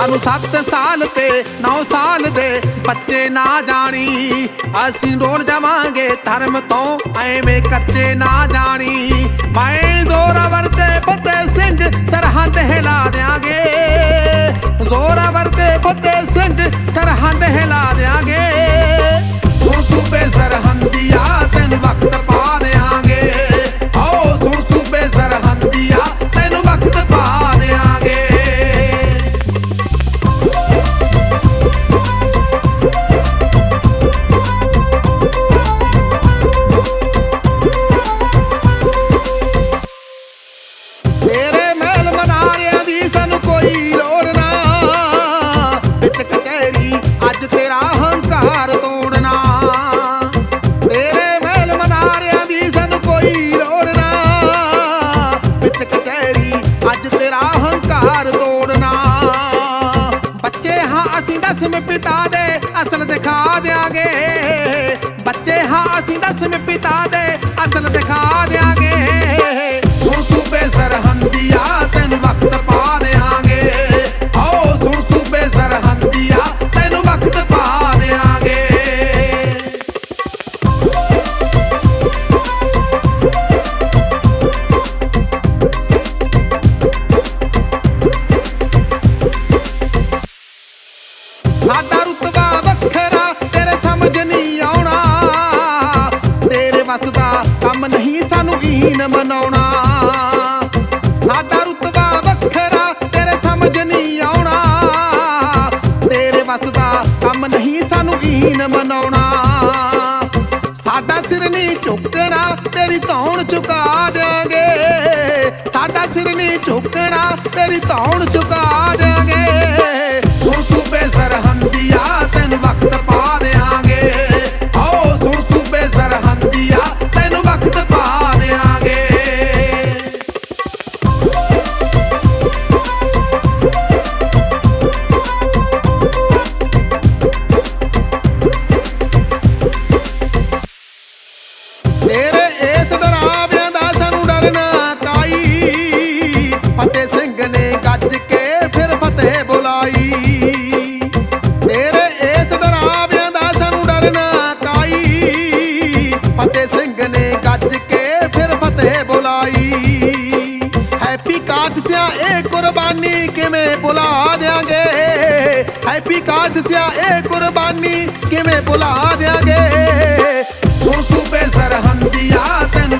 ਸਾਨੂੰ 7 ਸਾਲ ਤੇ 9 ਸਾਲ ਦੇ ਬੱਚੇ ਨਾ ਜਾਣੀ। ਅਸੀਂ ਡੋਲ ਜਾਵਾਂਗੇ ਧਰਮ ਤੋਂ, ਐਵੇਂ ਕੱਚੇ ਨਾ ਜਾਣੀ। ਮੈਂ ਜ਼ੋਰਾਵਰ ਤੇ ਫਤਿਹ ਸਿੰਘ, ਸਰਹੰਦ ਹਿਲਾ ਦੇ ਹੰਕਾਰ ਤੋੜਨਾ। ਬੱਚੇ ਹਾਂ, ਅਸੀਂ ਦਸਵੇਂ ਪਿਤਾ ਦੇ ਅਸਲ ਦਿਖਾ ਦਿਆਂਗੇ। ਬੱਚੇ ਹਾਂ, ਅਸੀਂ ਦਸਵੇਂ ਪਿਤਾ ਸਾਡਾ ਰੁਤਬਾ ਵੱਖਰਾ, ਤੇਰੇ ਸਮਝ ਨਹੀਂ ਆਉਣਾ। ਤੇਰੇ ਵੱਸ ਦਾ ਕੰਮ ਨਹੀਂ ਸਾਨੂੰ ਈਨ ਮਨਾਉਣਾ। ਸਾਡਾ ਰੁਤਬਾ ਵੱਖਰਾ, ਤੇਰੇ ਸਮਝ ਨਹੀਂ ਆਉਣਾ। ਤੇਰੇ ਵੱਸ ਦਾ ਕੰਮ ਨਹੀਂ ਸਾਨੂੰ ਈਨ ਮਨਾਉਣਾ। ਸਾਡਾ ਸਿਰ ਨਹੀਂ ਝੁਕਣਾ ਤੇਰੀ ਧੌਣ ਝੁਕਾ ਦਿਆਂਗੇ ਸਾਡਾ ਸਿਰ ਨਹੀਂ ਝੁਕਣਾ ਤੇਰੀ ਧੌਣ ਚੁਕਾ ਗੱਜ ਕੇ ਫਿਰ ਫਤਿਹ ਬੁਲਾਈ। ਤੇਰੇ ਇਸ ਡਰਾਵਿਆਂ ਦਾ ਸਾਨੂੰ ਡਰ ਨਾ ਕਾਈ। ਫਤਿਹ ਸਿੰਘ ਨੇ ਗੱਜ ਕੇ ਫਿਰ ਫਤਿਹ ਬੁਲਾਈ। ਹੈਪੀ ਕਾਟਸਿਆ ਇਹ ਕੁਰਬਾਨੀ ਕਿਵੇਂ ਭੁਲਾ ਦਿਆਂਗੇ? ਹੈਪੀ ਕਾਟਸਿਆ ਇਹ ਕੁਰਬਾਨੀ ਕਿਵੇਂ ਭੁਲਾ ਦਿਆਂਗੇ? ਸੁਣ ਸੂਬੇ ਤੈਨੂੰ